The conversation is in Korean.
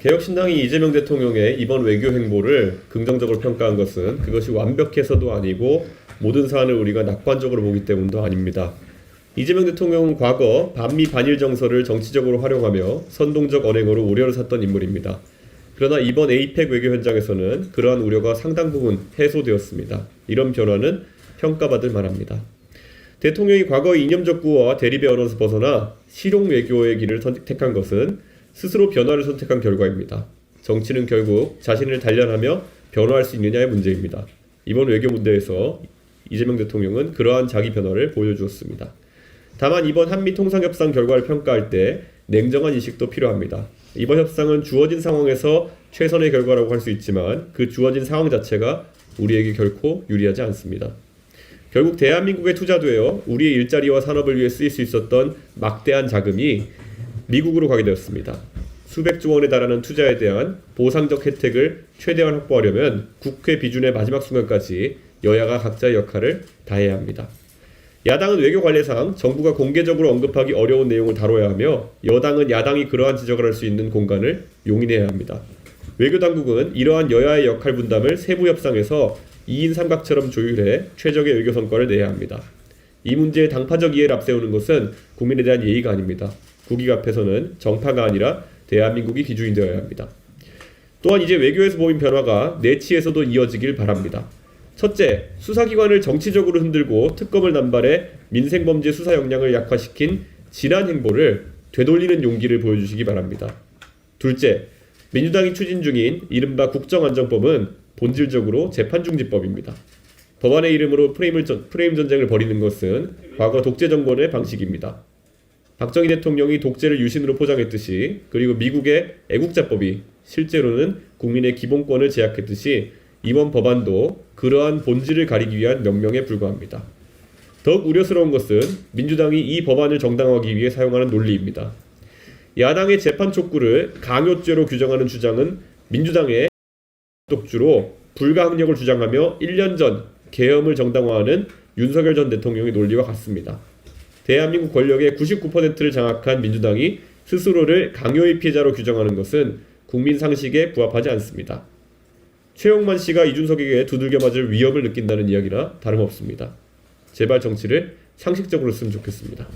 개혁신당이 이재명 대통령의 이번 외교 행보를 긍정적으로 평가한 것은 그것이 완벽해서도 아니고 모든 사안을 우리가 낙관적으로 보기 때문도 아닙니다. 이재명 대통령은 과거 반미 반일 정서를 정치적으로 활용하며 선동적 언행으로 우려를 샀던 인물입니다. 그러나 이번 에이펙 외교 현장에서는 그러한 우려가 상당 부분 해소되었습니다. 이런 변화는 평가받을 만합니다. 대통령이 과거 이념적 구호와 대립의 언어에서 벗어나 실용 외교의 길을 선택한 것은 스스로 변화를 선택한 결과입니다. 정치는 결국 자신을 단련하며 변화할 수 있느냐의 문제입니다. 이번 외교 문제에서 이재명 대통령은 그러한 자기 변화를 보여주었습니다. 다만 이번 한미 통상협상 결과를 평가할 때 냉정한 인식도 필요합니다. 이번 협상은 주어진 상황에서 최선의 결과라고 할 수 있지만 그 주어진 상황 자체가 우리에게 결코 유리하지 않습니다. 결국 대한민국에 투자되어 우리의 일자리와 산업을 위해 쓰일 수 있었던 막대한 자금이 미국으로 가게 되었습니다. 수백조 원에 달하는 투자에 대한 보상적 혜택을 최대한 확보하려면 국회 비준의 마지막 순간까지 여야가 각자의 역할을 다해야 합니다. 야당은 외교 관례상 정부가 공개적으로 언급하기 어려운 내용을 다뤄야 하며 여당은 야당이 그러한 지적을 할 수 있는 공간을 용인해야 합니다. 외교 당국은 이러한 여야의 역할 분담을 세부 협상에서 2인 삼각처럼 조율해 최적의 외교 성과를 내야 합니다. 이 문제에 당파적 이해를 앞세우는 것은 국민에 대한 예의가 아닙니다. 국익 앞에서는 정파가 아니라 대한민국이 기준이 되어야 합니다. 또한 이제 외교에서 보인 변화가 내치에서도 이어지길 바랍니다. 첫째, 수사기관을 정치적으로 흔들고 특검을 남발해 민생범죄 수사 역량을 약화시킨 지난 행보를 되돌리는 용기를 보여주시기 바랍니다. 둘째, 민주당이 추진 중인 이른바 국정안정법은 본질적으로 재판중지법입니다. 법안의 이름으로 프레임을 전, 프레임 전쟁을 벌이는 것은 과거 독재 정권의 방식입니다. 박정희 대통령이 독재를 유신으로 포장했듯이 그리고 미국의 애국자법이 실제로는 국민의 기본권을 제약했듯이 이번 법안도 그러한 본질을 가리기 위한 명령에 불과합니다. 더욱 우려스러운 것은 민주당이 이 법안을 정당화하기 위해 사용하는 논리입니다. 야당의 재판 촉구를 강요죄로 규정하는 주장은 민주당의 독주로 불가항력을 주장하며 1년 전 계엄을 정당화하는 윤석열 전 대통령의 논리와 같습니다. 대한민국 권력의 99%를 장악한 민주당이 스스로를 강요의 피해자로 규정하는 것은 국민 상식에 부합하지 않습니다. 최용만 씨가 이준석에게 두들겨 맞을 위협을 느낀다는 이야기나 다름없습니다. 제발 정치를 상식적으로 했으면 좋겠습니다.